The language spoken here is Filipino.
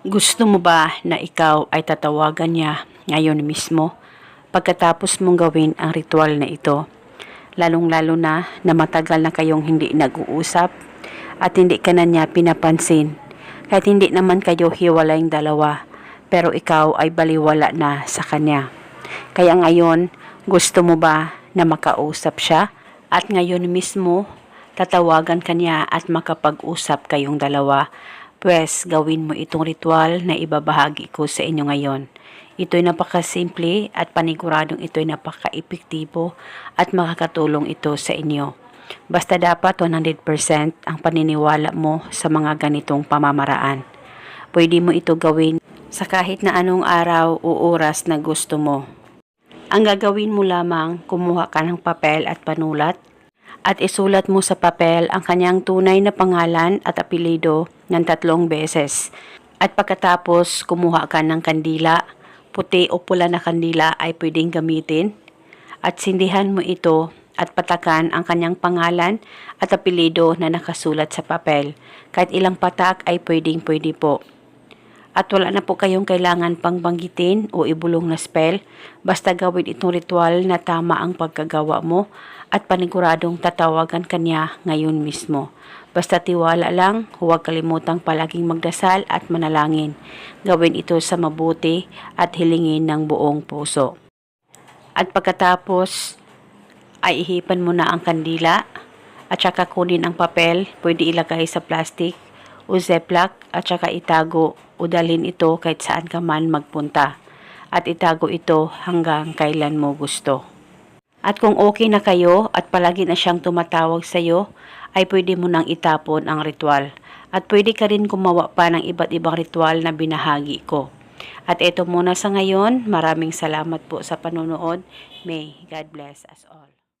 Gusto mo ba na ikaw ay tatawagan niya ngayon mismo pagkatapos mong gawin ang ritual na ito? Lalong-lalo na na matagal na kayong hindi nag-uusap at hindi ka na niya pinapansin. Kahit hindi naman kayo hiwalayng dalawa, pero ikaw ay baliwala na sa kanya. Kaya ngayon, gusto mo ba na makausap siya? At ngayon mismo, tatawagan ka niya at makapag-usap kayong dalawa. Pwes, gawin mo itong ritual na ibabahagi ko sa inyo ngayon. Ito'y napakasimple at paniguradong ito'y napaka-epektibo at makakatulong ito sa inyo. Basta dapat 100% ang paniniwala mo sa mga ganitong pamamaraan. Pwede mo ito gawin sa kahit na anong araw o oras na gusto mo. Ang gagawin mo lamang, kumuha ka ng papel at panulat at isulat mo sa papel ang kanyang tunay na pangalan at apelido ng tatlong beses. At pagkatapos kumuha ka ng kandila, puti o pula na kandila ay pwedeng gamitin at sindihan mo ito at patakan ang kanyang pangalan at apelido na nakasulat sa papel. Kahit ilang patak ay pwedeng pwede po. At wala na po kayong kailangan pang banggitin o ibulong na spell. Basta gawin itong ritual na tama ang pagkagawa mo at paniguradong tatawagan kanya ngayon mismo. Basta tiwala lang, huwag kalimutang palaging magdasal at manalangin. Gawin ito sa mabuti at hilingin ng buong puso. At pagkatapos, ay ihipan mo na ang kandila at saka kunin ang papel, pwede ilagay sa plastic o ziplock at saka itago o dalhin ito kahit saan ka man magpunta at itago ito hanggang kailan mo gusto. At kung okay na kayo at palagi na siyang tumatawag sa iyo, ay pwede mo nang itapon ang ritual. At pwede ka rin gumawa pa ng iba't ibang ritual na binahagi ko. At ito muna sa ngayon, maraming salamat po sa panonood. May God bless us all.